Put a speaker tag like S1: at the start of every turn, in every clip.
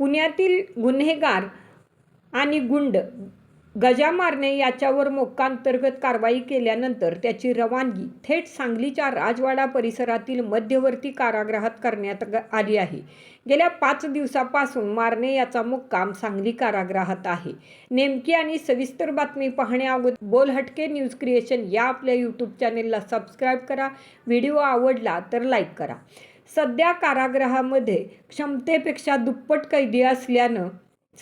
S1: पुण्यातील गुन्हेगार आणि गुंड गजा मारणे याच्यावर मोक्कांतर्गत कारवाई केल्यानंतर त्याची रवानगी थेट सांगलीच्या राजवाडा परिसरातील मध्यवर्ती कारागृहात करण्यात आली आहे. गेल्या पाच दिवसापासून मारणे याचा मुक्काम सांगली कारागृहात आहे. नेमकी आणि सविस्तर बातमी पाहण्याअगोदर बोल हटके न्यूज क्रिएशन या आपल्या यूट्यूब चॅनेलला सबस्क्राईब करा. व्हिडिओ आवडला तर लाईक करा. सध्या कारागृहामध्ये क्षमतेपेक्षा दुप्पट कैदी असल्यानं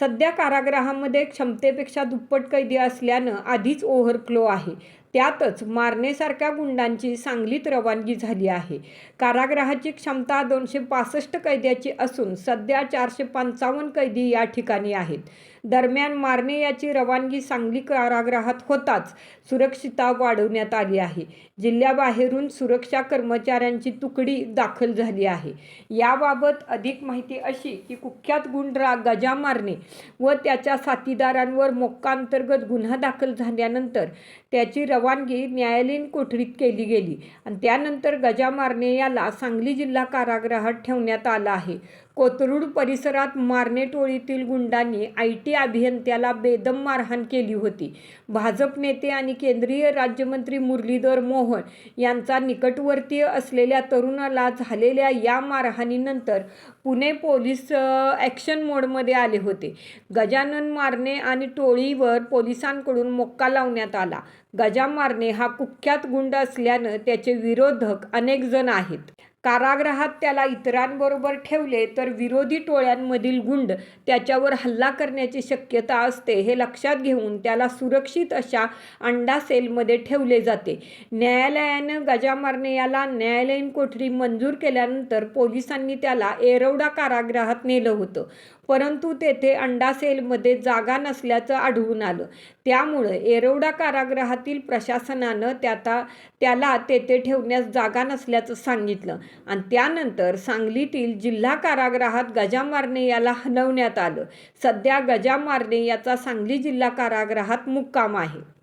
S1: सध्या कारागृहामध्ये क्षमतेपेक्षा दुप्पट कैदी असल्यानं आधीच ओव्हरफ्लो आहे. त्यातच मारनेसारख्या गुंडांची सांगलीत रवानगी झाली आहे. कारागृहाची क्षमता दोनशे पासष्ट कैद्याची असून सध्या चारशे पंचावन्न कैदी या ठिकाणी आहेत. दरम्यान मारणे याची रवानगी सांगली कारागृहात होताच सुरक्षिता वाढवण्यात आली आहे. जिल्ह्याबाहेरून सुरक्षा कर्मचाऱ्यांची तुकडी दाखल झाली आहे. याबाबत अधिक माहिती अशी की कुख्यात गुंड गजा मारणे व त्याच्या साथीदारांवर मोक्कांतर्गत गुन्हा दाखल झाल्यानंतर त्याची रवानगी न्यायालयीन कोठडीत केली गेली आणि त्यानंतर गजा मारणे याला सांगली जिल्हा कारागृहात ठेवण्यात आला आहे. कोथरूड परिसरात मारणे टोळीतील गुंडांनी आय टी अभियंत्याला बेदम मारहाण केली होती. भाजप नेते आणि केंद्रीय राज्यमंत्री मुरलीधर मोहन यांचा निकटवर्तीय असलेल्या तरुणाला झालेल्या या मारहाणीनंतर पुणे पोलीस ॲक्शन मोडमध्ये आले होते. गजानन मारणे आणि टोळीवर पोलिसांकडून मोक्का लावण्यात आला. गजा मारणे हा कुख्यात गुंड असल्यानं त्याचे विरोधक अनेक जण आहेत. कारागृहात त्याला इतरांबरोबर ठेवले तर विरोधी टोळ्यांमधील गुंड त्याच्यावर हल्ला करण्याची शक्यता असते हे लक्षात घेऊन त्याला सुरक्षित अशा अंडा सेलमध्ये ठेवले जाते. न्यायालयानं गजामार्ने याला न्यायालयीन कोठडी मंजूर केल्यानंतर पोलिसांनी त्याला एरवडा कारागृहात नेलं होतं. परंतु तेथे अंडा सेलमध्ये जागा नसल्याचं आढळून आलं. त्यामुळं एरवडा कारागृहातील प्रशासनानं त्याता त्याला तेथे ठेवण्यास जागा नसल्याचं सांगितलं. आणि त्यानंतर सांगलीतील जिल्हा कारागृहात गजा मारणे याला हलवण्यात आलं. सध्या गजामारने याचा सांगली जिल्हा कारागृहात मुक्काम आहे.